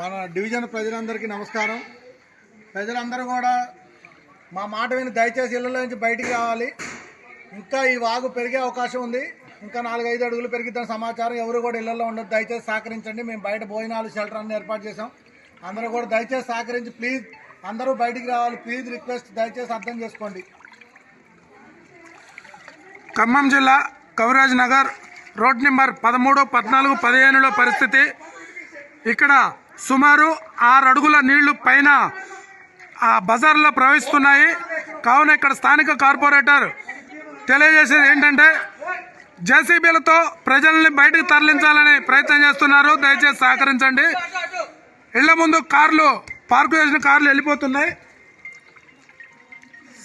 మన డివిజన్ ప్రజలందరికీ నమస్కారం. ప్రజలందరూ కూడా మా మాట విని దయచేసి ఇళ్ళలో నుంచి బయటికి రావాలి. ఇంకా ఈ వాగు పెరిగే అవకాశం ఉంది. ఇంకా నాలుగైదు అడుగులు పెరిగిద్దని సమాచారం ఎవరు కూడా ఇళ్ళలో ఉండదు దయచేసి సహకరించండి. మేము బయట భోజనాలు షెల్టర్ అన్ని ఏర్పాటు చేసాం అందరూ కూడా దయచేసి సహకరించి ప్లీజ్ అందరూ బయటికి రావాలి. ప్లీజ్ రిక్వెస్ట్ దయచేసి అర్థం చేసుకోండి. ఖమ్మం జిల్లా కవిరాజ్ నగర్ రోడ్ నెంబర్ పదమూడు పద్నాలుగు పదిహేనులో పరిస్థితి. ఇక్కడ సుమారు ఆరు అడుగుల నీళ్ళు పైన ఆ బజార్లో ప్రవహిస్తున్నాయి. కావున ఇక్కడ స్థానిక కార్పొరేటర్ తెలియజేసేది ఏంటంటే జేసీబీలతో ప్రజల్ని బయటకు తరలించాలని ప్రయత్నం చేస్తున్నారు. దయచేసి సహకరించండి. ఇళ్ళ ముందు కార్లు పార్కు చేసిన కార్లు వెళ్ళిపోతున్నాయి.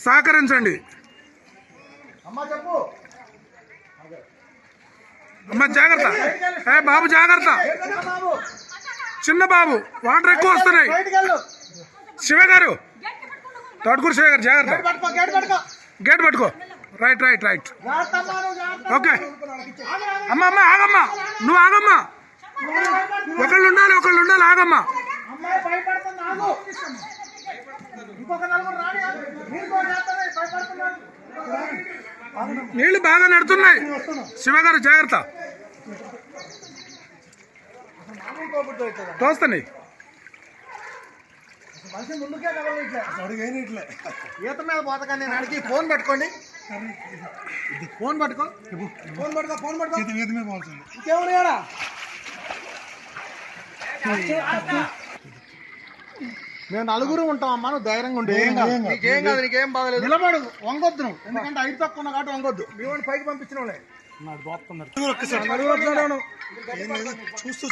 సహకరించండి. అమ్మా చెప్పు. అమ్మ జాగ్రత్త. ఏ బాబు జాగ్రత్త. చిన్న బాబు వాటర్ ఎక్కువ వస్తున్నాయి. శివ గారు తోటకూరు శివ గారు జాగ్రత్త. గేట్ పట్టుకో. రైట్ రైట్ రైట్ ఓకే అమ్మ అమ్మ ఆగమ్మా. నువ్వు ఆగమ్మా. ఒకళ్ళు ఉండాలి ఒకళ్ళు ఉండాలి ఆగమ్మా. నీళ్ళు బాగా నడుతున్నాయి. శివగారు జాగ్రత్త రాని మీరు కూడా చేస్తారా? భయపడుతున్నారు నీళ్ళు బాగా నడుతున్నాయి శివ గారు జాగ్రత్త మనిషి ముందుకే కదలట్లే ఈత మీద పోతకండి నేను అడిగి ఫోన్ పట్టుకోండి. ఇది ఫోన్ పట్టుకో. ఫోన్ పట్టుకో ఫోన్ పట్టుకో. ఈత మీద పోతుంది ఇంకేమన్నా ఏడా మేము నలుగురు ఉంటాం అమ్మా నువ్వు ధైర్యంగా ఉండు. ఏం కాదు. నీకేం కాదు నీకేం బాగలేదు. నిలబడు. వంగొద్దు నువ్వు. ఎందుకంటే ఐదు తక్కువ ఉన్న కాబట్టి వంగొద్దు. మీ వాడిని పైకి పంపించిన వాళ్ళే.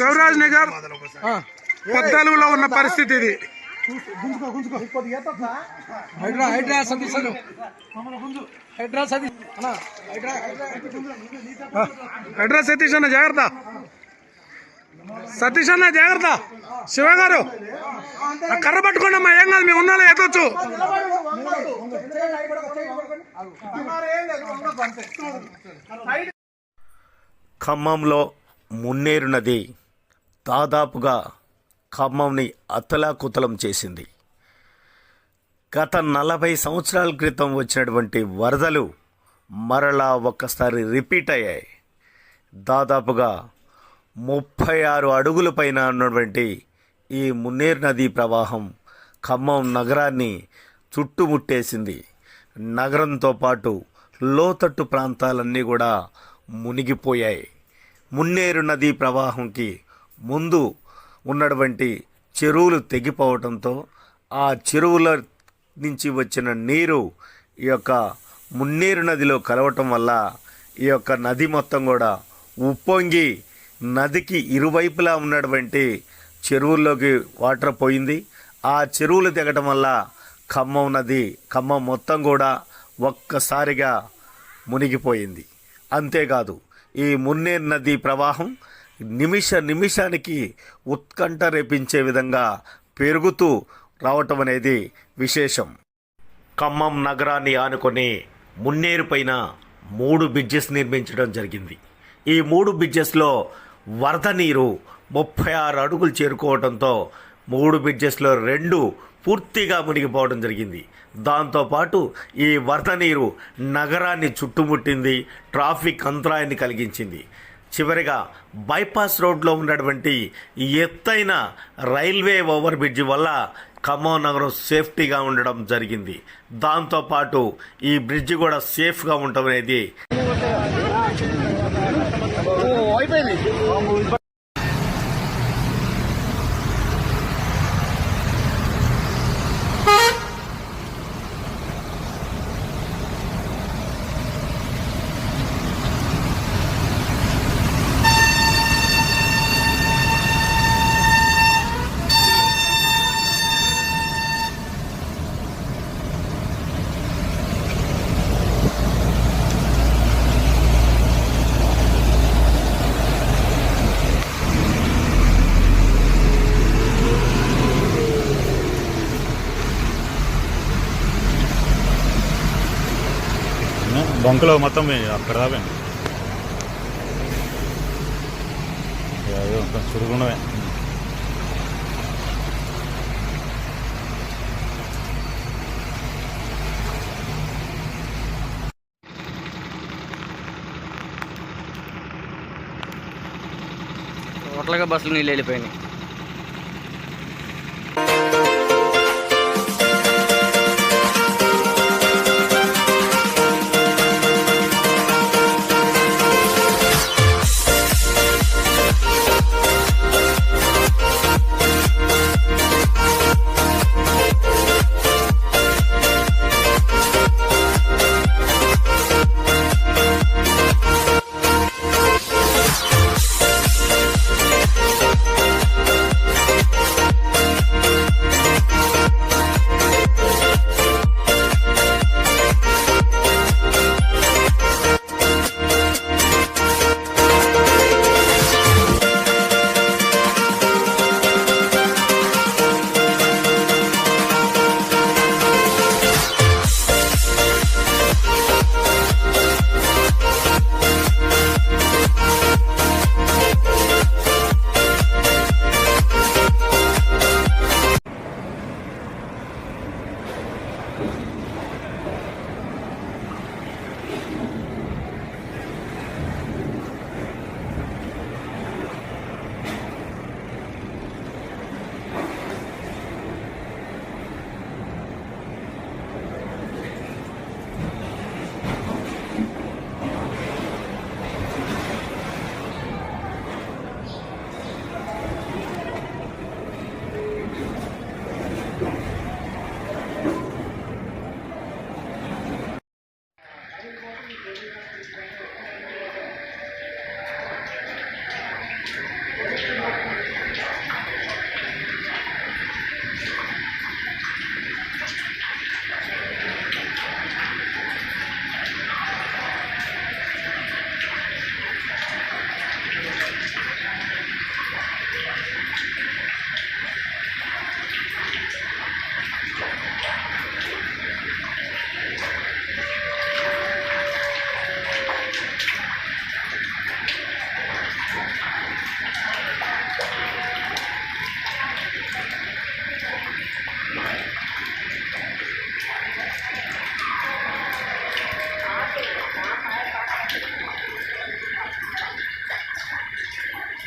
కవిరాజ్ నగర్ పద్నాలుగులో ఉన్న పరిస్థితి ఇది? హైడ్రా హైడ్రా సతీష్ హైడ్రా సతీష్ అన్నా, హైడ్రా, సతీష్ జాగ్రత్త సతీష్ అన్న జాగ్రత్త శివ గారు కర్ర పట్టుకోండి అమ్మా ఏం కాదు మేము ఉన్నాలో ఎత్తొచ్చు అంతే. ఖమ్మంలో మున్నేరు నది దాదాపుగా ఖమ్మంని అతలాకుతలం చేసింది. గత నలభై సంవత్సరాల క్రితం వచ్చినటువంటి వరదలు మరలా ఒక్కసారి రిపీట్ అయ్యాయి. దాదాపుగా ముప్పై ఆరు అడుగుల పైన ఉన్నటువంటి ఈ మున్నేరు నదీ ప్రవాహం ఖమ్మం నగరాన్ని చుట్టుముట్టేసింది. నగరంతో పాటు లోతట్టు ప్రాంతాలన్నీ కూడా మునిగిపోయాయి. మున్నేరు నదీ ప్రవాహంకి ముందు ఉన్నటువంటి చెరువులు తెగిపోవడంతో ఆ చెరువుల నుంచి వచ్చిన నీరు ఈ యొక్క మున్నేరు నదిలో కలవటం వల్ల ఈ యొక్క నది మొత్తం కూడా ఉప్పొంగి నదికి ఇరువైపులా ఉన్నటువంటి చెరువుల్లోకి వాటర్ పోయింది. ఆ చెరువులు తెగటం వల్ల ఖమ్మం నది ఖమ్మం మొత్తం కూడా ఒక్కసారిగా మునిగిపోయింది. అంతేకాదు ఈ మున్నేరు నది ప్రవాహం నిమిష నిమిషానికి ఉత్కంఠ రేపించే విధంగా పెరుగుతూ రావటం అనేది విశేషం. ఖమ్మం నగరాన్ని ఆనుకొని మున్నేరు పైన మూడు బ్రిడ్జెస్ నిర్మించడం జరిగింది. ఈ మూడు బ్రిడ్జెస్లో వరద నీరు ముప్పై ఆరు అడుగులు చేరుకోవడంతో మూడు బ్రిడ్జెస్లో రెండు పూర్తిగా మునిగిపోవడం జరిగింది. దాంతోపాటు ఈ వరద నీరు నగరాన్ని చుట్టుముట్టింది ట్రాఫిక్ అంతరాయాన్ని కలిగించింది. చివరిగా బైపాస్ రోడ్లో ఉన్నటువంటి ఎత్తైన రైల్వే ఓవర్ బ్రిడ్జ్ వల్ల ఖమ్మం నగరం సేఫ్టీగా ఉండడం జరిగింది. దాంతోపాటు ఈ బ్రిడ్జ్ కూడా సేఫ్గా ఉండటం అనేది బొంకలో మొత్తం అక్కడ రావండి అయ్యో మొత్తం సురుగుండమే టోటల్గా బస్సులు నీళ్ళు వెళ్ళిపోయినాయి.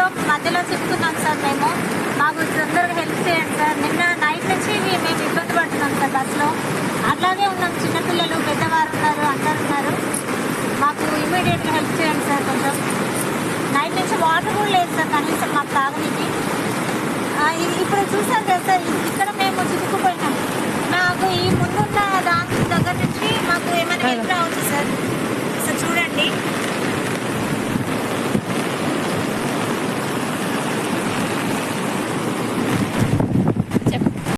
మధ్యలో మధ్యలో చెప్తున్నాం సార్ మేము. మాకు తొందరగా హెల్ప్ చేయండి సార్. నిన్న నైట్ నుంచి మేము ఇబ్బంది పడుతున్నాం సార్ బస్సులో. అట్లాగే ఉన్నాం చిన్నపిల్లలు పెద్దవారు ఉన్నారు అందరు ఉన్నారు. మాకు ఇమీడియట్గా హెల్ప్ చేయండి సార్ కొంచెం. నైట్ నుంచి వాటర్ కూడా లేదు సార్ కనీసం మాకు తాగనీకి. ఇప్పుడు చూసాం కదా సార్ ఇక్కడ మేము చిక్కుకుపోయినాం. మాకు ఈ ముందున్న దాని దగ్గర నుంచి మాకు ఏమైనా హెల్ప్ రావచ్చు సార్ చూడండి.